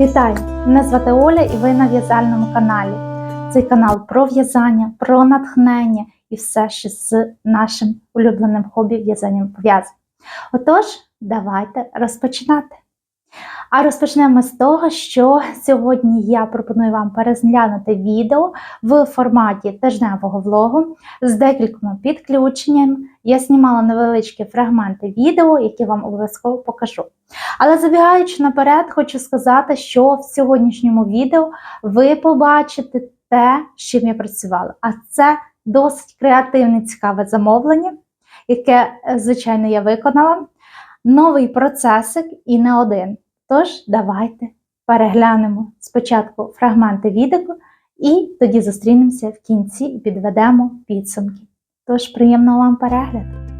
Вітаю! Мене звати Оля і ви на в'язальному каналі. Цей канал про в'язання, про натхнення і все, ще з нашим улюбленим хобі в'язанням пов'язань. Отож, давайте розпочинати. А розпочнемо з того, що сьогодні я пропоную вам переглянути відео в форматі тижневого влогу з декількома підключеннями. Я знімала невеличкі фрагменти відео, які вам обов'язково покажу. Але забігаючи наперед, хочу сказати, що в сьогоднішньому відео ви побачите те, з чим я працювала. А це досить креативне, цікаве замовлення, яке, е, звичайно, я виконала. Новий процесик і не один. Тож, давайте переглянемо спочатку фрагменти відео, і тоді зустрінемося в кінці і підведемо підсумки. Тож, приємного вам перегляду!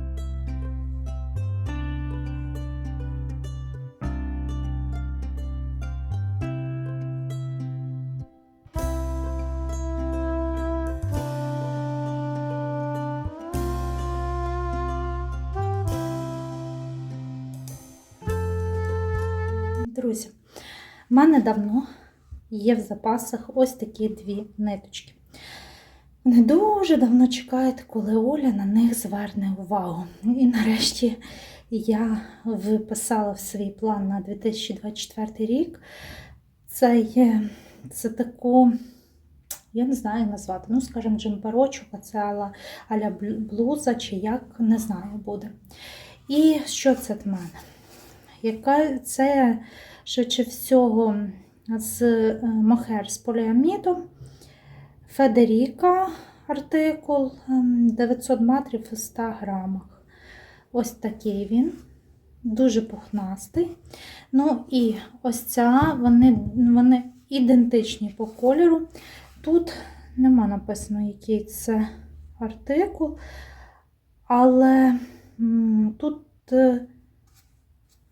Мене давно є в запасах ось такі дві ниточки. Вони дуже давно чекають, коли Оля на них зверне увагу. І нарешті я виписала в свій план на 2024 рік. Це є це таку, я не знаю назвати, ну, скажімо, джемперочок, а це аля, аля блуза, чи як, не знаю, буде. І що це в мене? Яка це швидше всього з е, мохер з поліаміду, Федеріка артикул 900 метрів у 100 грамах. Ось такий він, дуже пухнастий. Ну і ось ця, вони, вони ідентичні по кольору. Тут нема написано, який це артикул, але тут. е,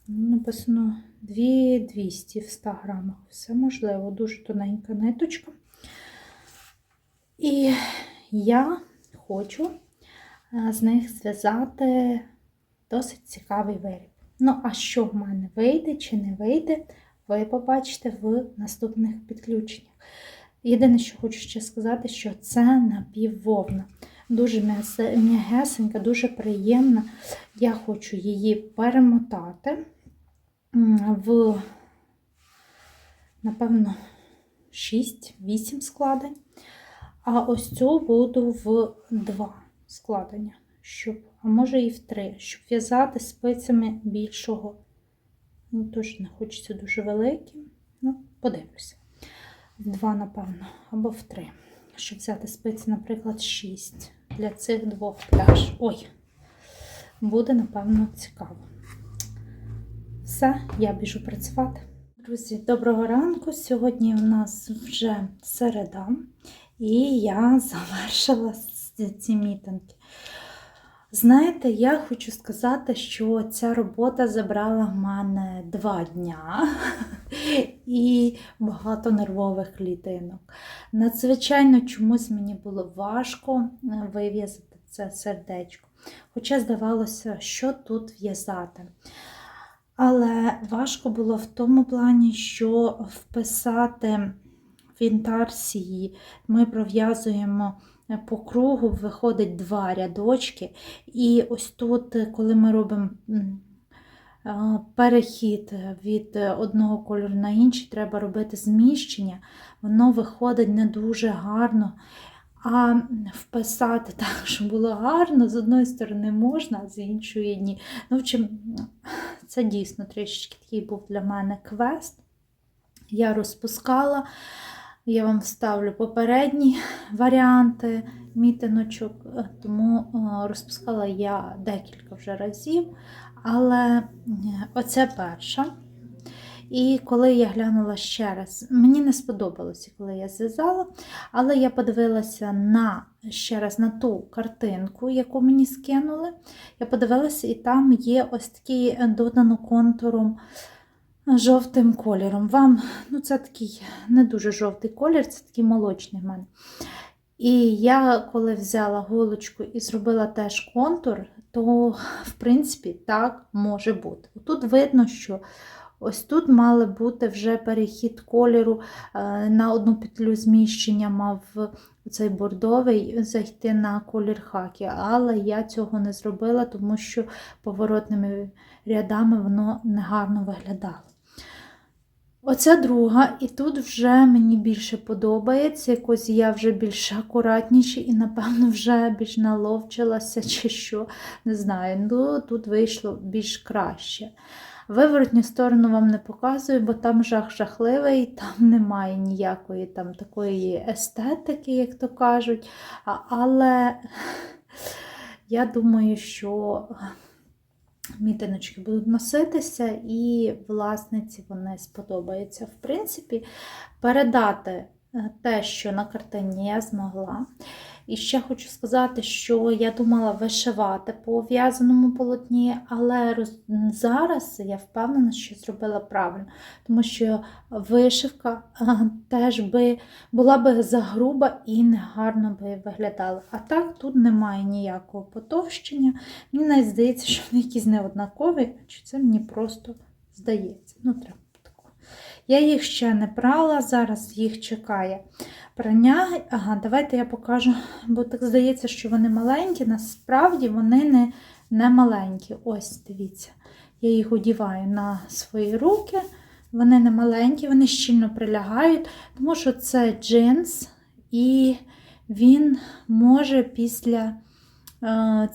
Написано 2200 в 100 грамах. Все можливо, дуже тоненька ниточка. І я хочу е, з них зв'язати досить цікавий виріб. Ну, а що в мене вийде чи не вийде, ви побачите в наступних підключеннях. Єдине, що хочу ще сказати, що це напіввовна. Дуже м'ягесенька, дуже приємна. Я хочу її перемотати в, напевно, 6-8 складень. А ось цю буду в 2 складення, щоб, а може і в 3, щоб в'язати спицями більшого. Ну, Теж не хочеться дуже великі. Ну, подивлюся. В 2, напевно, або в 3. Щоб взяти спиці, наприклад, 6 для цих двох пляж. Ой, буде, напевно, цікаво. Все, я біжу працювати. Друзі, доброго ранку. Сьогодні у нас вже середа, і я завершила ці мітинги. Знаєте, я хочу сказати, що ця робота забрала в мене два дня і багато нервових клітинок. Надзвичайно чомусь мені було важко вив'язати це сердечко. Хоча здавалося, що тут в'язати. Але важко було в тому плані, що вписати в інтарсії ми пров'язуємо по кругу, виходить два рядочки. І ось тут, коли ми робимо перехід від одного кольору на інший, треба робити зміщення, воно виходить не дуже гарно. А вписати так, щоб було гарно, з одної сторони можна, а з іншої ні. Ну, общем, це дійсно трішечки такий був для мене квест. Я розпускала, я вам вставлю попередні варіанти мітиночок, тому розпускала я декілька вже разів. Але оце перша. І коли я глянула ще раз, мені не сподобалося, коли я зв'язала, але я подивилася на ще раз на ту картинку, яку мені скинули. Я подивилася, і там є ось такий додано контуром жовтим кольором. Вам, ну це такий не дуже жовтий колір, це такий молочний в мене. І я, коли взяла голочку і зробила теж контур, то, в принципі, так може бути. Тут видно, що Ось тут мали бути вже перехід кольору е, на одну петлю зміщення мав цей бордовий зайти на колір хакі, але я цього не зробила, тому що поворотними рядами воно негарно виглядало. Оця друга, і тут вже мені більше подобається. Якось я вже більш акуратніше і, напевно, вже більш наловчилася чи що. Не знаю. Ну, тут вийшло більш краще. Виворотню сторону вам не показую, бо там жах жахливий, там немає ніякої там такої естетики, як то кажуть. Але я думаю, що мітиночки будуть носитися, і власниці вони сподобаються. В принципі, передати е, те, що на картині я змогла. І ще хочу сказати, що я думала вишивати по в'язаному полотні, але роз... зараз я впевнена, що зробила правильно, тому що вишивка теж би була би загруба і негарно би виглядала. А так тут немає ніякого потовщення. Мені навіть здається, що вони якісь неоднакові, чи це мені просто здається. Ну, треба. Я їх ще не прала, зараз їх чекає прання. Ага, давайте я покажу, бо так здається, що вони маленькі. Насправді вони не, не маленькі. Ось, дивіться, я їх одіваю на свої руки. Вони не маленькі, вони щільно прилягають, тому що це джинс, і він може після е,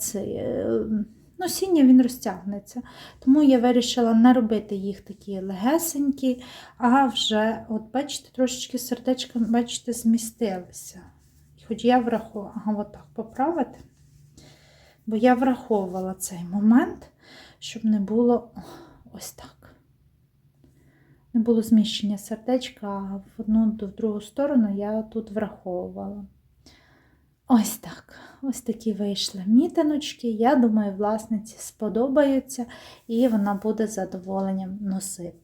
цей, е, носіння він розтягнеться. Тому я вирішила не робити їх такі легесенькі, а вже, от бачите, трошечки сердечка, бачите, змістилися. Хоч я враховувала, ага, отак поправити. Бо я враховувала цей момент, щоб не було ось так. Не було зміщення сердечка, а в одну в другу сторону я тут враховувала. Ось так. Ось такі вийшли мітиночки. Я думаю, власниці сподобаються, і вона буде з задоволенням носити.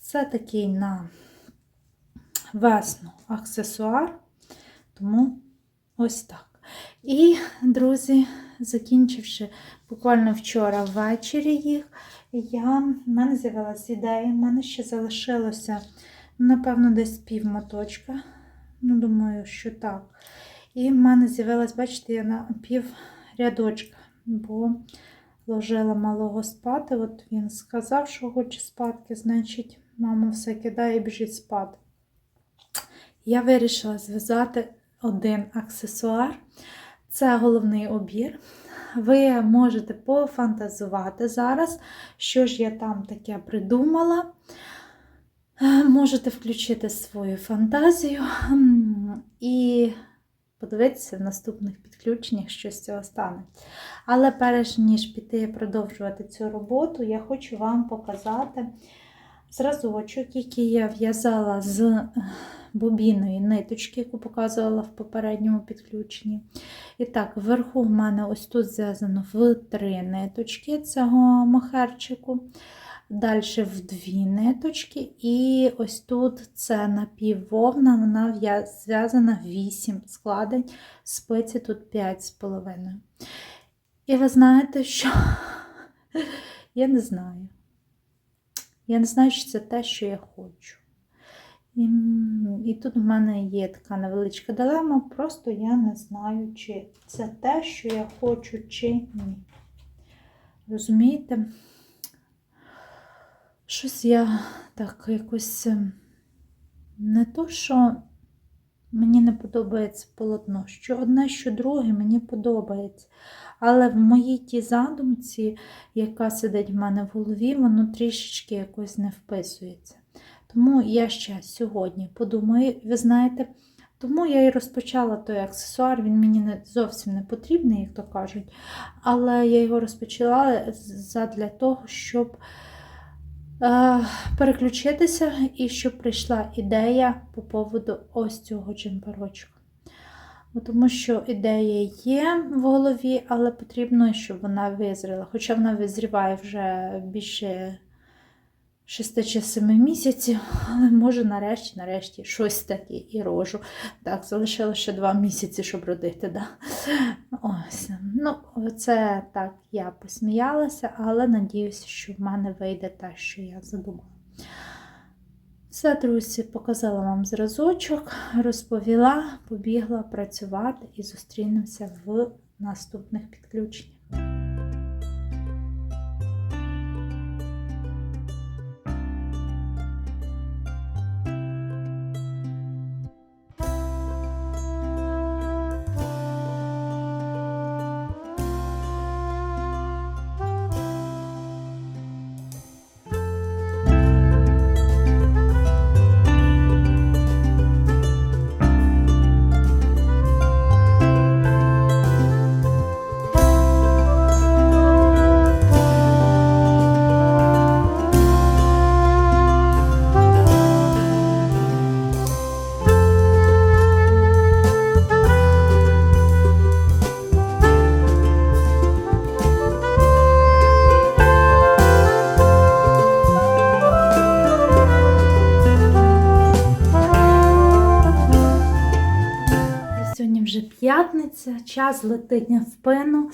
Це такий на весну аксесуар, тому ось так. І, друзі, закінчивши буквально вчора ввечері їх, я, в мене з'явилася ідея, в мене ще залишилося, напевно, десь пів моточка. Ну, думаю, що так. І в мене з'явилась, бачите, я на пів рядочка, бо ложила малого спати. От він сказав, що хоче спадки, значить, мама все кидає і біжить спати. Я вирішила зв'язати один аксесуар. Це головний обір. Ви можете пофантазувати зараз, що ж я там таке придумала. Можете включити свою фантазію і подивитися в наступних підключеннях, що з цього стане. Але перш ніж піти продовжувати цю роботу, я хочу вам показати зразочок, який я в'язала з бобіної ниточки, яку показувала в попередньому підключенні. І так, вверху в мене ось тут зв'язано в три ниточки цього мохерчику. Далі в дві ниточки, і ось тут це напіввовна, вона зв'язана 8 складень, спиці тут 5,5. І ви знаєте, що я не знаю. Я не знаю, що це те, що я хочу. І, і тут в мене є така невеличка дилема, просто я не знаю, чи це те, що я хочу, чи ні. Розумієте? Щось я так якось ем, не то, що мені не подобається полотно, що одне, що друге мені подобається. Але в моїй тій задумці, яка сидить в мене в голові, воно трішечки якось не вписується. Тому я ще сьогодні подумаю, ви знаєте, тому я і розпочала той аксесуар, він мені не зовсім не потрібний, як то кажуть. Але я його розпочала для того, щоб. Е, переключитися і щоб прийшла ідея по поводу ось цього джемперочка. Тому що ідея є в голові, але потрібно, щоб вона визріла. Хоча вона визріває вже більше 6 чи 7 місяців, але може нарешті нарешті щось таке і рожу. Так, залишилося ще 2 місяці, щоб родити. Да? Ось. Ну, Це так, я посміялася, але надіюся, що в мене вийде те, що я задумала. Все, друзі, показала вам зразочок, розповіла, побігла працювати і зустрінемося в наступних підключеннях. Час летить в пену.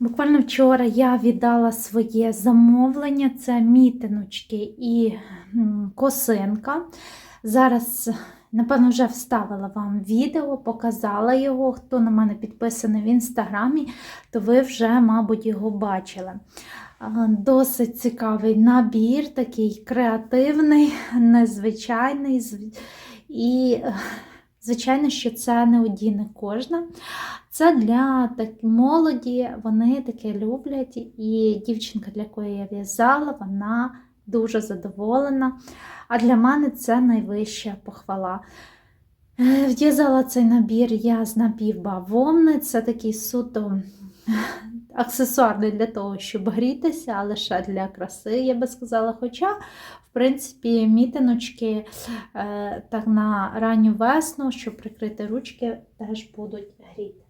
Буквально вчора я віддала своє замовлення: це мітиночки і косинка. Зараз, напевно, вже вставила вам відео, показала його. Хто на мене підписаний в інстаграмі, то ви вже, мабуть, його бачили. Досить цікавий набір, такий креативний, незвичайний. І, звичайно, що це не одіне кожна. Це для так, молоді, вони таке люблять. І дівчинка, для якої я в'язала, вона дуже задоволена. А для мене це найвища похвала. Е, В'язала цей набір я з напівбавовни. Це такий суто аксесуарний для того, щоб грітися, а лише для краси, я би сказала. Хоча, в принципі, мітиночки е, так на ранню весну, щоб прикрити ручки, теж будуть гріти.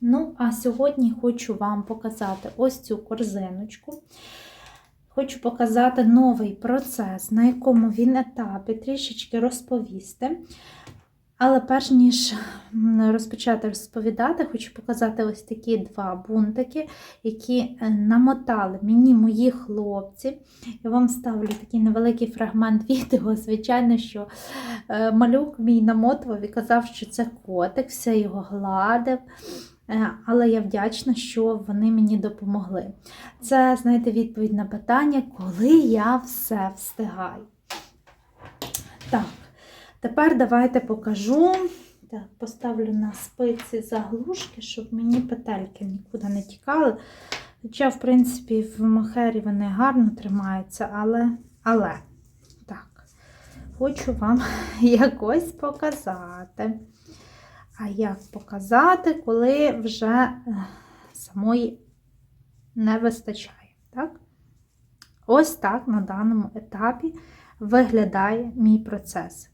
Ну, а сьогодні хочу вам показати ось цю корзиночку. Хочу показати новий процес, на якому він етапі, трішечки розповісти. Але перш ніж розпочати розповідати, хочу показати ось такі два бунтики, які е, намотали мені мої хлопці. Я вам ставлю такий невеликий фрагмент відео. Звичайно, що е, малюк мій намотував і казав, що це котик, все його гладив. Е, Але я вдячна, що вони мені допомогли. Це, знаєте, відповідь на питання, коли я все встигаю. Так, тепер давайте покажу. Так, поставлю на спиці заглушки, щоб мені петельки нікуди не тікали. Хоча, в принципі, в махері вони гарно тримаються, але, але, так, хочу вам якось показати. А як показати, коли вже е, самої не вистачає. Так? Ось так на даному етапі виглядає мій процес.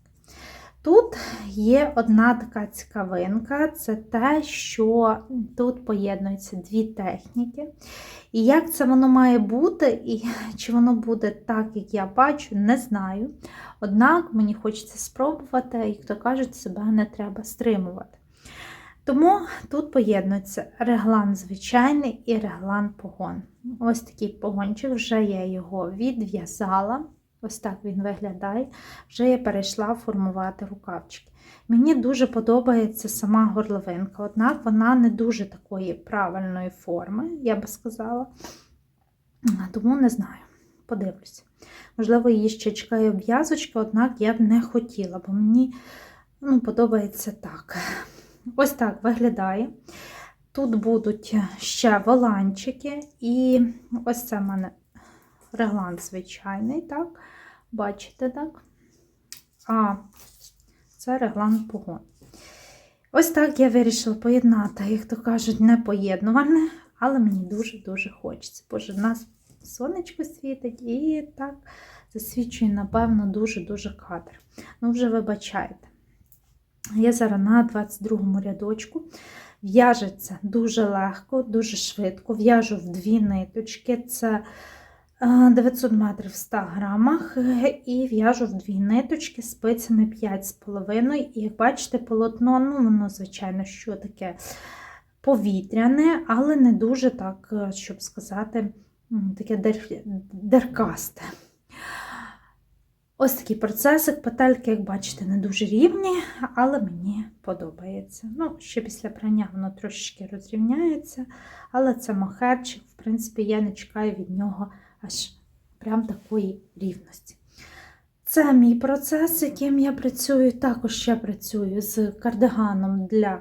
Тут є одна така цікавинка, це те, що тут поєднуються дві техніки. І як це воно має бути, і чи воно буде так, як я бачу, не знаю. Однак мені хочеться спробувати, і хто кажуть, себе не треба стримувати. Тому тут поєднується реглан звичайний і реглан погон. Ось такий погончик, вже я його відв'язала. Ось так він виглядає. Вже я перейшла формувати рукавчики. Мені дуже подобається сама горловинка, однак вона не дуже такої правильної форми, я би сказала. Тому не знаю, подивлюся. Можливо, її ще чекає обв'язочка, однак я б не хотіла, бо мені ну, подобається так. Ось так виглядає. Тут будуть ще воланчики, і ось це в мене реглан звичайний, так? Бачите, так? А це реглан погон. Ось так я вирішила поєднати, як то кажуть, не поєднувальне, але мені дуже-дуже хочеться. Боже, в нас сонечко світить і так засвічує, напевно, дуже-дуже кадр. Ну, вже вибачайте. Я зараз на 22-му рядочку. В'яжеться дуже легко, дуже швидко. В'яжу в дві ниточки. Це 900 метрів в 100 грамах. І в'яжу в дві ниточки спицями 5,5. І як бачите, полотно, ну, воно, звичайно, що таке повітряне, але не дуже так, щоб сказати, таке дер... деркасте. Ось такий процесик. Петельки, як бачите, не дуже рівні, але мені подобається. Ну, ще після прання воно трошечки розрівняється, але це мохерчик, в принципі, я не чекаю від нього аж прям такої рівності. Це мій процес, яким я працюю. Також я працюю з кардиганом для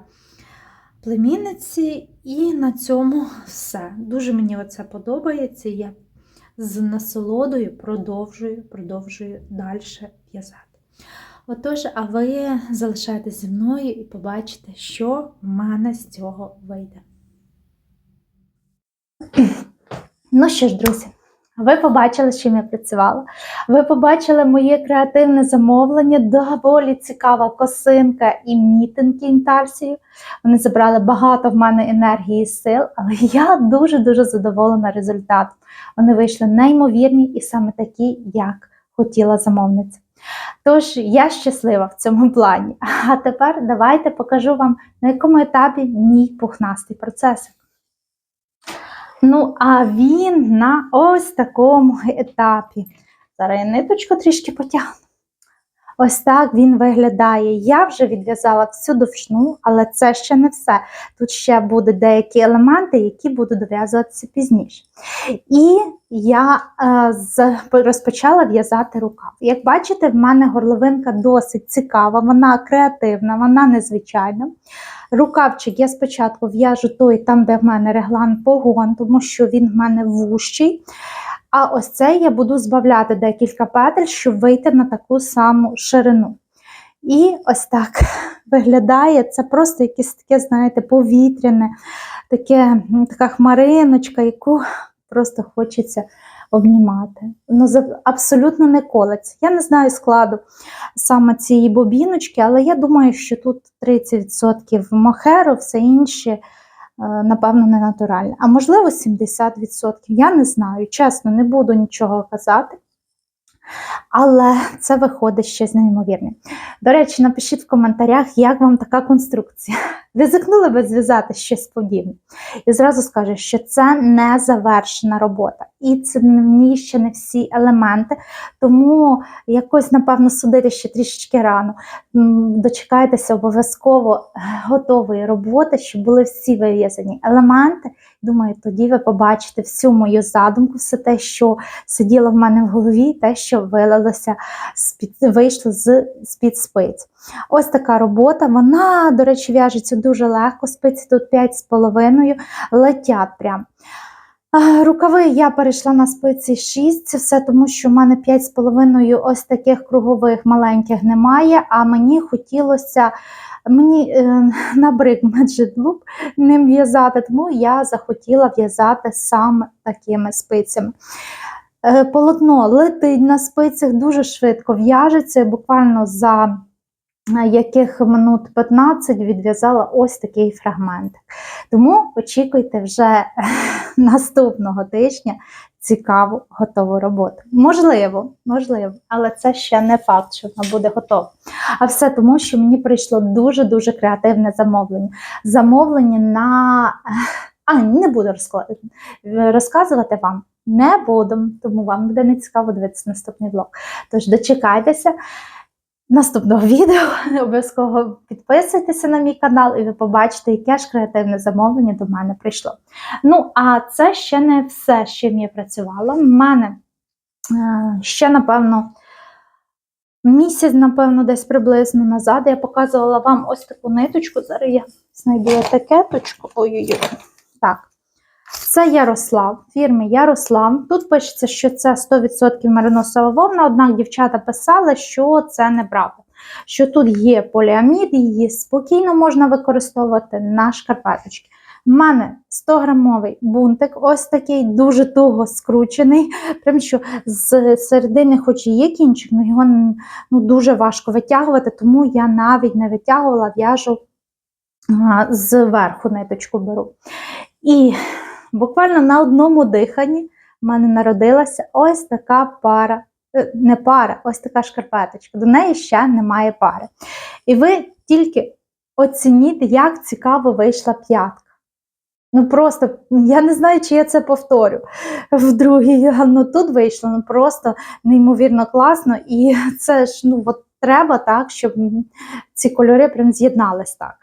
племінниці, і на цьому все. Дуже мені оце подобається. Я з насолодою продовжую, продовжую далі в'язати. Отож, а ви залишайтеся зі мною і побачите, що в мене з цього вийде. Ну що ж, друзі, ви побачили, з чим я працювала. Ви побачили моє креативне замовлення, доволі цікава косинка і мітинги інтарсію. Вони забрали багато в мене енергії і сил, але я дуже-дуже задоволена результатом. Вони вийшли неймовірні і саме такі, як хотіла замовниця. Тож я щаслива в цьому плані. А тепер давайте покажу вам, на якому етапі мій пухнастий процес. Ну, а він на ось такому етапі. Зараз я ниточку трішки потягну. Ось так він виглядає. Я вже відв'язала всю довжину, але це ще не все. Тут ще будуть деякі елементи, які буду дов'язуватися пізніше. І я е, розпочала в'язати рукав. Як бачите, в мене горловинка досить цікава, вона креативна, вона незвичайна. Рукавчик я спочатку в'яжу той, там, де в мене реглан погон, тому що він в мене вущий. А ось цей я буду збавляти декілька петель, щоб вийти на таку саму ширину. І ось так виглядає. Це просто якесь таке, знаєте, повітряне, таке, така хмариночка, яку просто хочеться обнімати. Воно абсолютно не колеться. Я не знаю складу саме цієї бобіночки, але я думаю, що тут 30% мохеру, все інше. Напевно, не натуральне. А можливо, 70%. Я не знаю. Чесно, не буду нічого казати. Але це виходить щось неймовірне. До речі, напишіть в коментарях, як вам така конструкція. Ризикнули би зв'язати щось подібне. І зразу скажу, що це не завершена робота. І це в ній ще не всі елементи, тому якось, напевно, судити ще трішечки рано. Дочекайтеся обов'язково готової роботи, щоб були всі вив'язані елементи. Думаю, тоді ви побачите всю мою задумку, все те, що сиділо в мене в голові, те, що вилилося, вийшло з-під спиць. Ось така робота. Вона, до речі, в'яжеться дуже легко, спиці тут 5,5, летять прям. Рукави я перейшла на спиці 6, це все тому, що в мене 5,5 ось таких кругових маленьких немає, а мені хотілося. Мені е, набрик меджедлуп ним в'язати, тому я захотіла в'язати саме такими спицями. Е, полотно летить на спицях дуже швидко в'яжеться, буквально за яких минут 15 відв'язала ось такий фрагмент. Тому очікуйте вже наступного тижня цікаву готову роботу. Можливо, можливо, але це ще не факт, що вона буде готова. А все тому, що мені прийшло дуже-дуже креативне замовлення. Замовлення на. А, не буду розказувати вам. Не буду, тому вам буде не цікаво дивитися наступний влог. Тож дочекайтеся наступного відео. Обов'язково підписуйтеся на мій канал, і ви побачите, яке ж креативне замовлення до мене прийшло. Ну, а це ще не все, з чим я працювала. У мене е, ще, напевно, місяць, напевно, десь приблизно назад я показувала вам ось таку ниточку. Зараз я знайду етикеточку. Ой-ой-ой. Так. Це Ярослав, фірми Ярослав. Тут пишеться, що це 100% мериносова вовна, однак дівчата писали, що це неправда. Що тут є поліамід, її спокійно можна використовувати на шкарпеточки. У мене 100-грамовий бунтик, ось такий дуже туго скручений. Прям що з середини, хоч і є кінчик, але його ну, дуже важко витягувати, тому я навіть не витягувала, в'яжу зверху ниточку беру. І буквально на одному диханні в мене народилася ось така пара, е, не пара, ось така шкарпеточка. До неї ще немає пари. І ви тільки оцініть, як цікаво вийшла п'ятка. Ну просто я не знаю, чи я це повторю в другій. Ну тут вийшло ну просто неймовірно класно. І це ж ну от треба так, щоб ці кольори прям з'єднались так.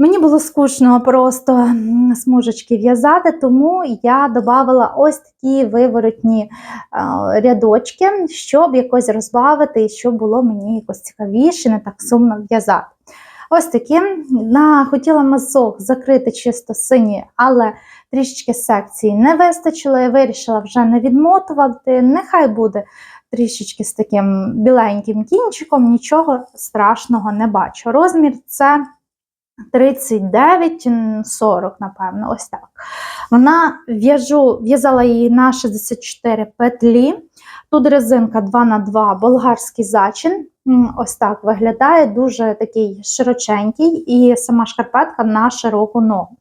Мені було скучно просто смужечки в'язати, тому я додавала ось такі виворотні е, рядочки, щоб якось розбавити і щоб було мені якось цікавіше, не так сумно в'язати. Ось такі. На, хотіла мазок закрити чисто сині, але трішечки секції не вистачило. Я вирішила вже не відмотувати. Нехай буде трішечки з таким біленьким кінчиком, нічого страшного не бачу. Розмір це 39-40, напевно, ось так. Вона в'яжу, в'язала її на 64 петлі. Тут резинка 2х2 болгарський зачин. Ось так виглядає, дуже такий широченький, і сама шкарпетка на широку ногу.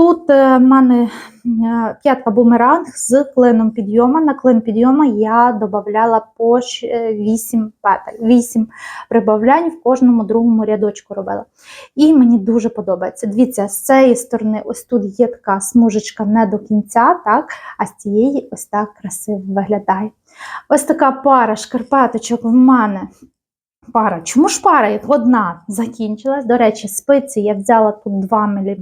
Тут в мене е, п'ятка бумеранг з клином підйома. На клин підйома я додавала по 8 петель, 8 прибавлянь в кожному другому рядочку робила. І мені дуже подобається. Дивіться, з цієї сторони, ось тут є така смужечка не до кінця, так, а з цієї ось так красиво виглядає. Ось така пара шкарпеточок в мене. Пара. Чому ж пара? Як одна закінчилась. До речі, спиці я взяла тут 2 мм,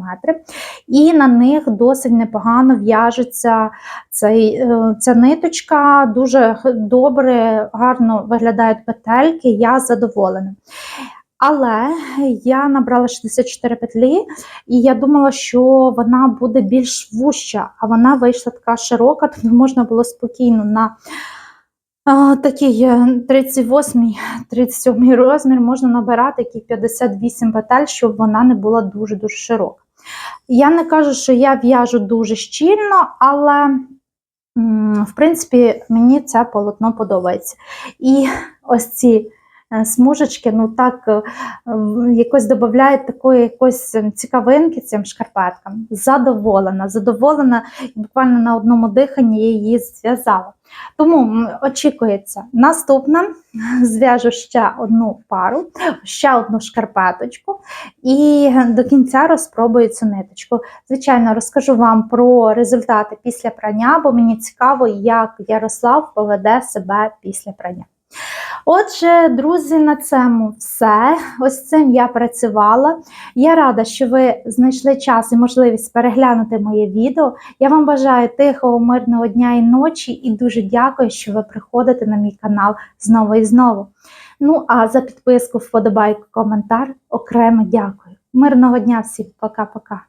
і на них досить непогано в'яжеться цей, е, ця ниточка, дуже добре, гарно виглядають петельки, я задоволена. Але я набрала 64 петлі, і я думала, що вона буде більш вуща, а вона вийшла така широка, тобто можна було спокійно на такий е, 38-37 розмір можна набирати який 58 петель, щоб вона не була дуже-дуже широка. Я не кажу, що я в'яжу дуже щільно, але в принципі мені це полотно подобається. І ось ці е, смужечки, ну так е, якось додають такої якоїсь ем, цікавинки цим шкарпеткам. Задоволена, задоволена, і буквально на одному диханні її зв'язала. Тому очікується наступна. Зв'яжу ще одну пару, ще одну шкарпеточку і до кінця розпробую цю ниточку. Звичайно, розкажу вам про результати після прання, бо мені цікаво, як Ярослав поведе себе після прання. Отже, друзі, на цьому все. Ось цим я працювала. Я рада, що ви знайшли час і можливість переглянути моє відео. Я вам бажаю тихого, мирного дня і ночі, і дуже дякую, що ви приходите на мій канал знову і знову. Ну а за підписку, вподобайку, коментар окремо дякую. Мирного дня всім, пока-пока.